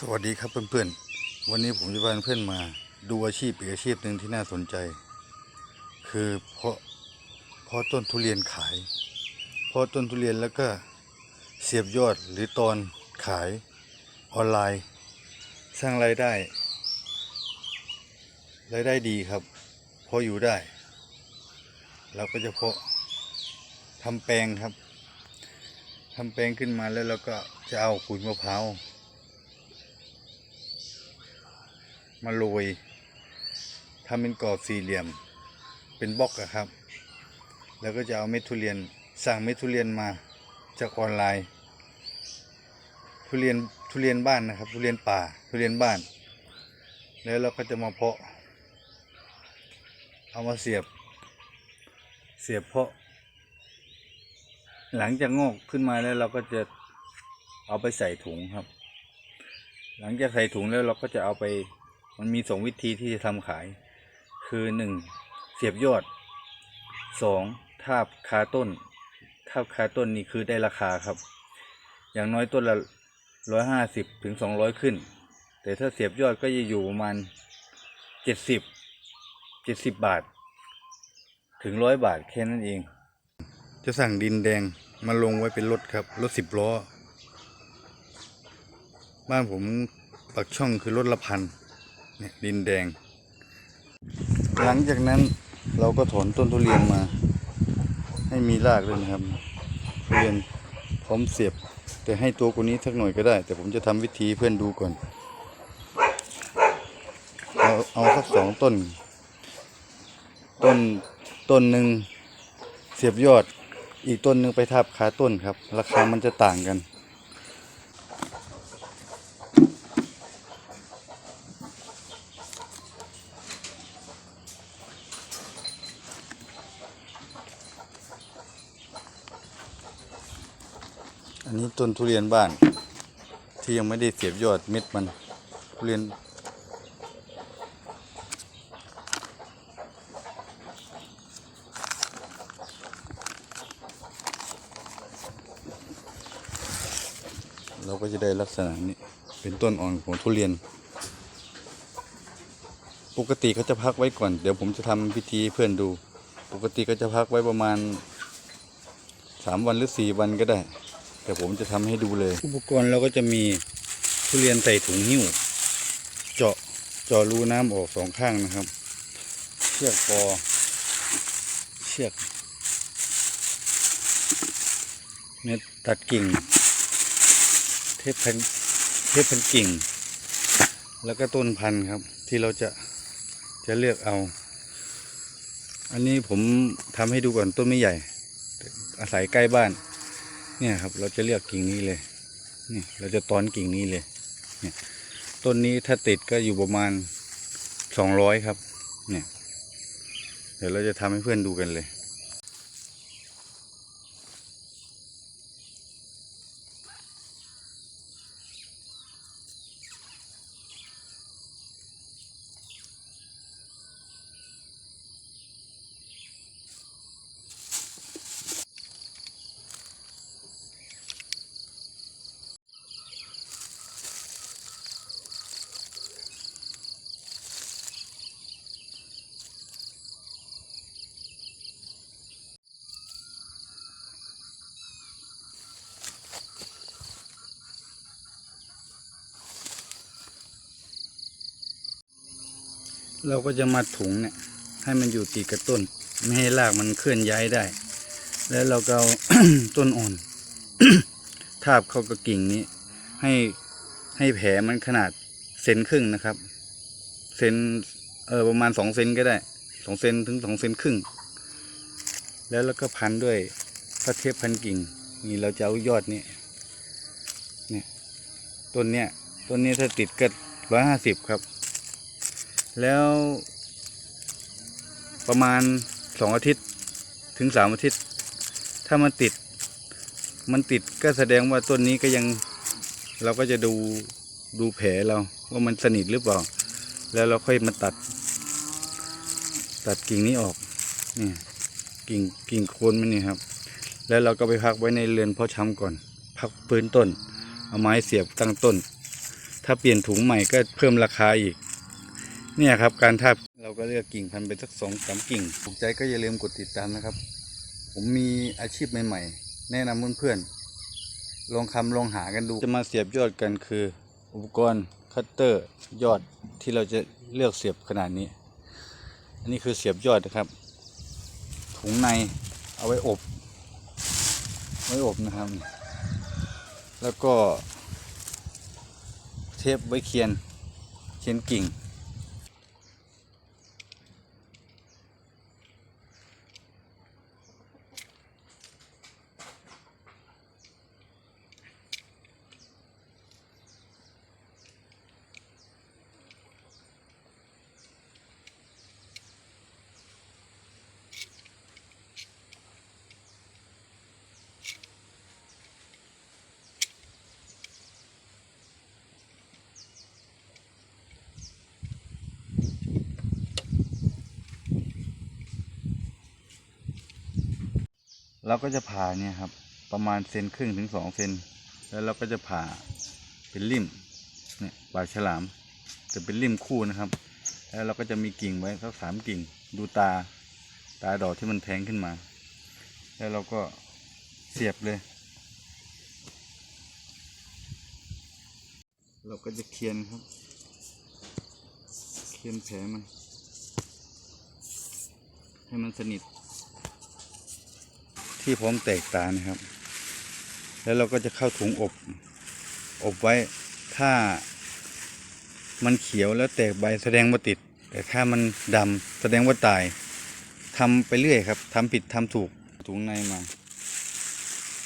สวัสดีครับเพื่อนๆ วันนี้ผมจะพาเพื่อนมาดูอาชีพอีกอาชีพหนึ่งที่น่าสนใจ คือเพาะเพาะต้นทุเรียนขายเพาะต้นทุเรียนแล้วก็เสียบยอดหรือตอนขายออนไลน์ สร้างรายได้รายได้ดีครับ พออยู่ได้เราก็จะเพาะทำแปลงครับทำแปลงขึ้นมาแล้วเราก็จะเอาขุยมะพร้าว มาโรยทำเป็นกรอบสี่เหลี่ยม เป็นบล็อกอะครับ แล้วก็จะเอาเม็ดทุเรียนสั่งเม็ดทุเรียนมาจากออนไลน์ ทุเรียนทุเรียนบ้านนะครับ ทุเรียนป่าทุเรียนบ้าน แล้วเราก็จะมาเพาะ เอามาเสียบ เสียบเพาะ หลังจากงอกขึ้นมาแล้วเราก็จะเอาไปใส่ถุงครับ หลังจากใส่ถุงแล้วเราก็จะเอาไป มันมีสองวิธีที่จะทำขาย คือหนึ่งเสียบยอดสองทาบคาต้นทาบคาต้นนี่คือได้ราคาครับ อย่างน้อยต้นละร้อยห้าสิบถึงสองร้อยขึ้น แต่ถ้าเสียบยอดก็จะอยู่ประมาณเจ็ดสิบเจ็ดสิบบาท ถึงร้อยบาทแค่นั้นเอง จะสั่งดินแดงมาลงไว้เป็นรถครับรถสิบล้อ บ้านผมปักช่องคือรถละพัน เนี่ยดินแดง หลังจากนั้นเราก็ถอนต้นทุเรียนมา ให้มีรากเลยนะครับทุเรียนพร้อมเสียบ แต่ให้ตัวกว่านี้สักหน่อยก็ได้ แต่ผมจะทำวิธีเพื่อนดูก่อน เอาเอาสักสองต้น ต้นต้นหนึ่งเสียบยอด อีกต้นหนึ่งไปทับขาต้นครับ ราคามันจะต่างกัน อันนี้ต้นทุเรียนบ้าน ที่ยังไม่ได้เสียบยอดเม็ดมันทุเรียน เราก็จะได้ลักษณะนี้เป็นต้นอ่อนของทุเรียน ปกติเขาจะพักไว้ก่อน เดี๋ยวผมจะทำพิธีเพื่อนดู ปกติก็จะพักไว้ประมาณสามวันหรือสี่วันก็ได้ แต่ผมจะทำให้ดูเลย อุปกรณ์เราก็จะมีทุเรียนใส่ถุงหิ้ว เจาะเจาะรูน้ำออกสองข้างนะครับ เชือกปอ เชือกเม็ดตัดกิ่ง เทปพันเทปพันกิ่ง แล้วก็ต้นพันธุ์ครับ ที่เราจะจะเลือกเอา อันนี้ผมทำให้ดูก่อนต้นไม่ใหญ่ อาศัยใกล้บ้าน เนี่ยครับเราจะเลือกกิ่งนี้เลยนี่เราจะตอนกิ่งนี้เลยเนี่ยต้นนี้ถ้าติดก็อยู่ประมาณสองร้อยครับ เนี่ย เดี๋ยวเราจะทำให้เพื่อนดูกันเลย เราก็จะมัดถุงเนี่ยให้มันอยู่ติดกับต้น ไม่ให้รากมันเคลื่อนย้ายได้ แล้วเราก็เอาต้นอ่อน ทาบเข้ากับกิ่งนี้ ให้ให้แผลมันขนาดเซนครึ่งนะครับเซนเออประมาณสองเซนก็ได้สองเซนถึงสองเซนครึ่ง แล้วเราก็พันด้วยพระเทพพันกิ่ง นี่เราจะเอายอดนี่เนี่ยต้นเนี้ยต้นนี้ถ้าติดก็ร้อยห้าสิบครับ แล้วประมาณสองอาทิตย์ถึงสามอาทิตย์ ถ้ามันติด มันติดก็แสดงว่าต้นนี้ก็ยังเราก็จะดูดูแผลเราว่ามันสนิทหรือเปล่า แล้วเราค่อยมาตัด ตัดกิ่งนี้ออกนี่กิ่งกิ่งโคนมันนี่ครับ แล้วเราก็ไปพักไว้ในเรือนเพาะชำก่อน พักพื้นต้น เอาไม้เสียบตั้งต้น ถ้าเปลี่ยนถุงใหม่ก็เพิ่มราคาอีก เนี่ยครับการทาบเราก็เลือกกิ่งพันธุ์ไปสักสองสามกิ่งถูกใจก็อย่าลืมกดติดตามนะครับ ผมมีอาชีพใหม่ๆ แนะนำเพื่อนๆลองคำลองหากันดูจะมาเสียบยอดกันคือ อุปกรณ์คัตเตอร์ยอดที่เราจะเลือกเสียบขนาดนี้ อันนี้คือเสียบยอดนะครับ ถุงในเอาไว้อบไว้อบนะครับ แล้วก็เทปไว้เคียนเคียนกิ่ง เราก็จะผ่าเนี่ยครับประมาณเซนครึ่งถึงสองเซนแล้วเราก็จะผ่าเป็นริมเนี่ยปลาฉลามจะเป็นริมคู่นะครับ แล้วเราก็จะมีกิ่งไว้สักสามกิ่ง ดูตาตาดอกที่มันแทงขึ้นมา แล้วเราก็เสียบเลย เราก็จะเคียนครับ เคียนแผลมันให้มันสนิท ที่พร้อมแตกตานะครับ แล้วเราก็จะเข้าถุงอบอบไว้ถ้ามันเขียวแล้วแตกใบแสดงว่าติด แต่ถ้ามันดำแสดงว่าตายทำไปเรื่อยครับทำผิดทำถูกถุงในมา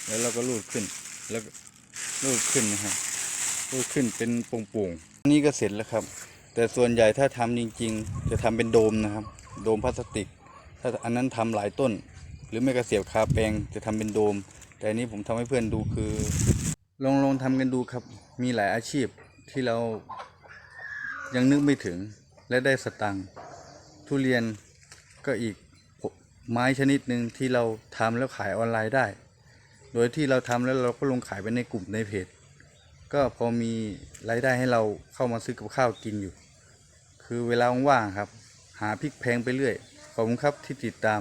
แล้วเราก็รูดขึ้น แล้วรูดขึ้นนะครับรูดขึ้นเป็นโป่งๆนนี้ก็เสร็จแล้วครับ แต่ส่วนใหญ่ถ้าทำจริง ๆ จะทำเป็นโดมนะครับ โดมพลาสติก ถ้าอันนั้นทำหลายต้น หรือไม่กระเสียบคาแปลงจะทำเป็นโดม แต่นี้ผมทำให้เพื่อนดูคือ ลองลองทำกันดูครับ มีหลายอาชีพที่เรายังนึกไม่ถึงและได้สตังค์ทุเรียนก็อีกไม้ชนิดหนึ่งที่เราทำแล้วขายออนไลน์ได้ โดยที่เราทำแล้วเราก็ลงขายไปในกลุ่มในเพจ ก็พอมีรายได้ให้เราเข้ามาซื้อกับข้าวกินอยู่ คือเวลาว่างๆครับ หาพริกแพงไปเรื่อย ขอบคุณครับที่ติดตาม